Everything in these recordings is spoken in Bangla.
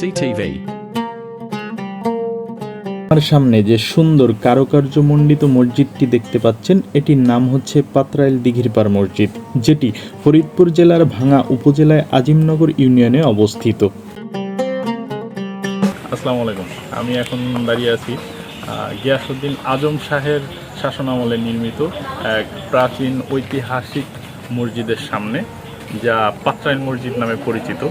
CTV. আমার সামনে যে সুন্দর কারুকার্যমণ্ডিত মসজিদটি দেখতে পাচ্ছেন এটির নাম হচ্ছে পাত্রাইল দিঘিরপাড় মসজিদ যেটি ফরিদপুর জেলার ভাঙা উপজেলায় আজিমনগর ইউনিয়নে অবস্থিত। আসসালামু আলাইকুম। আমি এখন দাঁড়িয়ে আছি গিয়াসুদ্দিন আজম শাহের শাসনামলে নির্মিত এক প্রাচীন ঐতিহাসিক মসজিদের সামনে যা পাত্রাইল মসজিদ নামে পরিচিত।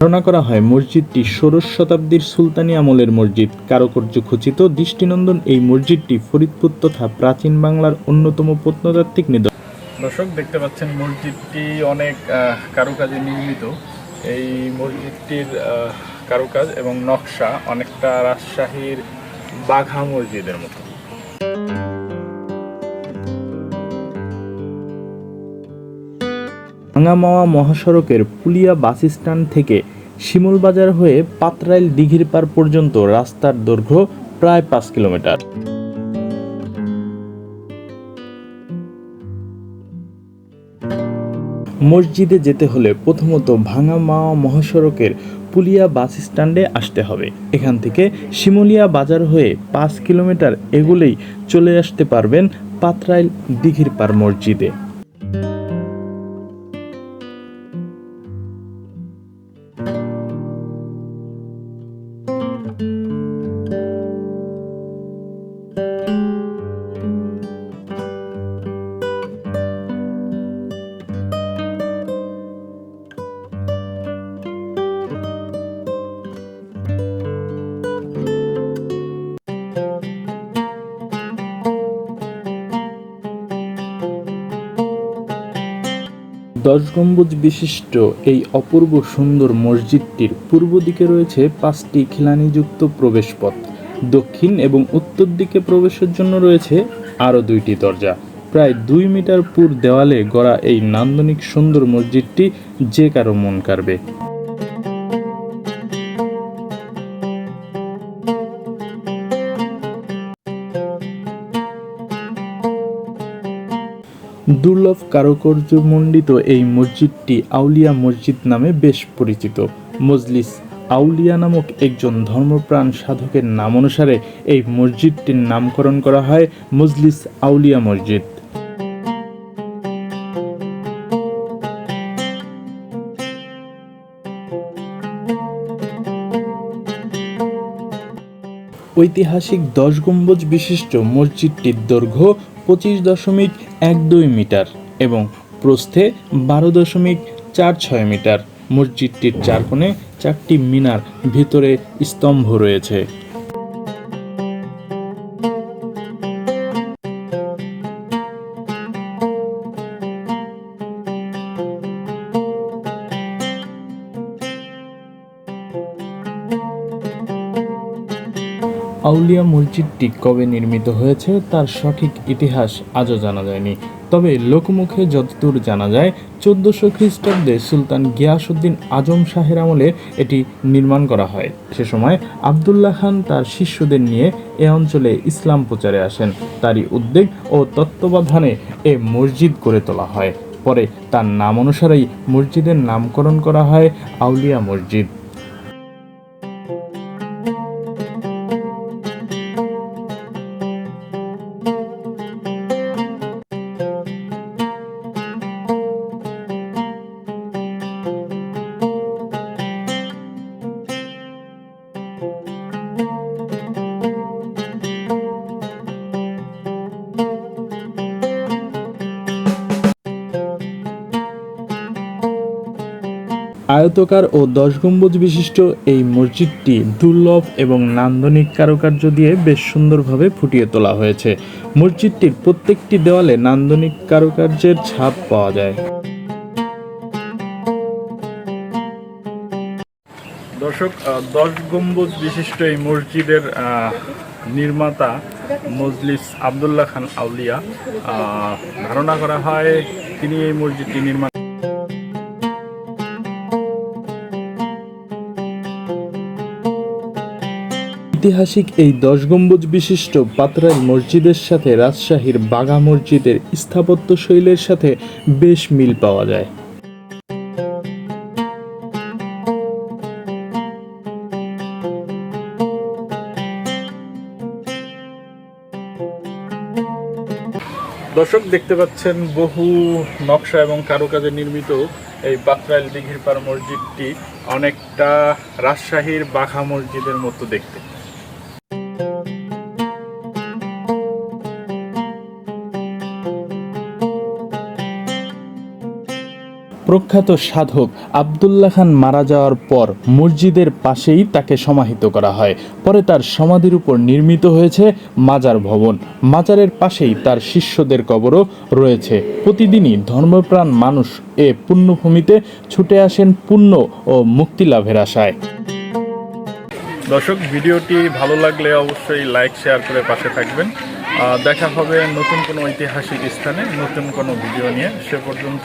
ধারণা করা হয় মসজিদটি ষোড়শ শতাব্দীর সুলতানি আমলের মসজিদ। কারুকার্য খচিত দৃষ্টিনন্দন এই মসজিদটি ফরিদপুর তথা প্রাচীন বাংলার অন্যতম প্রত্নতাত্ত্বিক নিদর্শন। দর্শক, দেখতে পাচ্ছেন মসজিদটি অনেক কারুকাজে নির্মিত। এই মসজিদটির কারুকাজ এবং নকশা অনেকটা রাজশাহীর বাঘা মসজিদের মতো। ভাঙামাওয়া মহাসড়কের পুলিয়া বাস স্ট্যান্ড থেকে শিমুলবাজার হয়ে পাতরাইল দিঘির পার পর্যন্ত রাস্তার দৈর্ঘ্য প্রায় পাঁচ কিলোমিটার। মসজিদে যেতে হলে প্রথমত ভাঙামাওয়া মহাসড়কের পুলিয়া বাস স্ট্যান্ডে আসতে হবে। এখান থেকে শিমুলিয়া বাজার হয়ে পাঁচ কিলোমিটার এগুলেই চলে আসতে পারবেন পাতরাইল দিঘির পার মসজিদে। দশ গম্বুজ বিশিষ্ট এই অপূর্ব সুন্দর মসজিদটির পূর্ব দিকে রয়েছে পাঁচটি খিলানিযুক্ত প্রবেশপথ। দক্ষিণ এবং উত্তর দিকে প্রবেশের জন্য রয়েছে আরও দুইটি দরজা। প্রায় দুই মিটার পুর দেওয়ালে গড়া এই নান্দনিক সুন্দর মসজিদটি যে কারও মন কাড়বে। দুর্লভ কারুকার্যমণ্ডিত এই মসজিদটি আউলিয়া মসজিদ নামে বেশ পরিচিত। মজলিস আউলিয়া নামক একজন ধর্মপ্রাণ সাধকের নাম অনুসারে এই মসজিদটির নামকরণ করা হয় মজলিস আউলিয়া মসজিদ। ঐতিহাসিক দশ গম্বুজ বিশিষ্ট মসজিদটির দৈর্ঘ্য পঁচিশ দশমিক এক দুই মিটার এবং প্রস্থে বারো দশমিক চার ছয় মিটার। মসজিদটির চার কোণে চারটি মিনার ভিতরে স্তম্ভ রয়েছে। আউলিয়া মসজিদটি কবে নির্মিত হয়েছে, তার সঠিক ইতিহাস আজও জানা যায়নি। তবে লোকমুখে যতদূর জানা যায়, চোদ্দশো খ্রিস্টাব্দে সুলতান গিয়াসুদ্দিন আজম শাহের আমলে এটি নির্মাণ করা হয়। সে সময় আবদুল্লাহ খান তার শিষ্যদের নিয়ে এ অঞ্চলে ইসলাম প্রচারে আসেন। তারই উদ্যোগ ও তত্ত্বাবধানে এ মসজিদ গড়ে তোলা হয়। পরে তার নাম অনুসারেই মসজিদের নামকরণ করা হয় আউলিয়া মসজিদ। আয়তকার ও দশ গম্বুজ বিশিষ্ট এই মসজিদটি দুর্লভ এবং নান্দনিক কারুকার্য দিয়ে বেশ সুন্দরভাবে ফুটিয়ে তোলা হয়েছে। মসজিদটির প্রত্যেকটি দেওয়ালে নান্দনিক কারুকার্যের ছাপ পাওয়া যায়। দর্শক দশ গম্বুজ বিশিষ্ট এই মসজিদের নির্মাতা মজলিস আবদুল্লাহ খান আউলিয়া ধারণা করা হয় তিনি এই মসজিদটি নির্মাণ ঐতিহাসিক এই দশ গম্বুজ বিশিষ্ট পাত্রায় মসজিদের সাথে রাজশাহীর বাগা মসজিদের স্থাপত্য শৈলের সাথে বেশ মিল পাওয়া যায়। দর্শক, দেখতে পাচ্ছেন বহু নকশা এবং কারুকাজে নির্মিত এই পাতরাইল দিঘির পার মসজিদটি অনেকটা রাজশাহীর বাঘা মসজিদের মতো দেখতে। প্রখ্যাত সাধক আবদুল্লাহ খান মারা যাওয়ার পর মসজিদের পাশেই তাকে সমাহিত করা হয়। পরে তার সমাধির উপর নির্মিত হয়েছে মাজার ভবন। মাজারের পাশেই তার শিষ্যদের কবরও রয়েছে। প্রতিদিনই ধর্মপ্রাণ মানুষ এ পুণ্যভূমিতে ছুটে আসেন পুণ্য ও মুক্তি লাভের আশায়। দর্শক, ভিডিওটি ভালো লাগলে অবশ্যই লাইক, শেয়ার করে পাশে থাকবেন। দেখা হবে নতুন কোনো ঐতিহাসিক স্থানে, নতুন কোনো ভিডিও নিয়ে। সে পর্যন্ত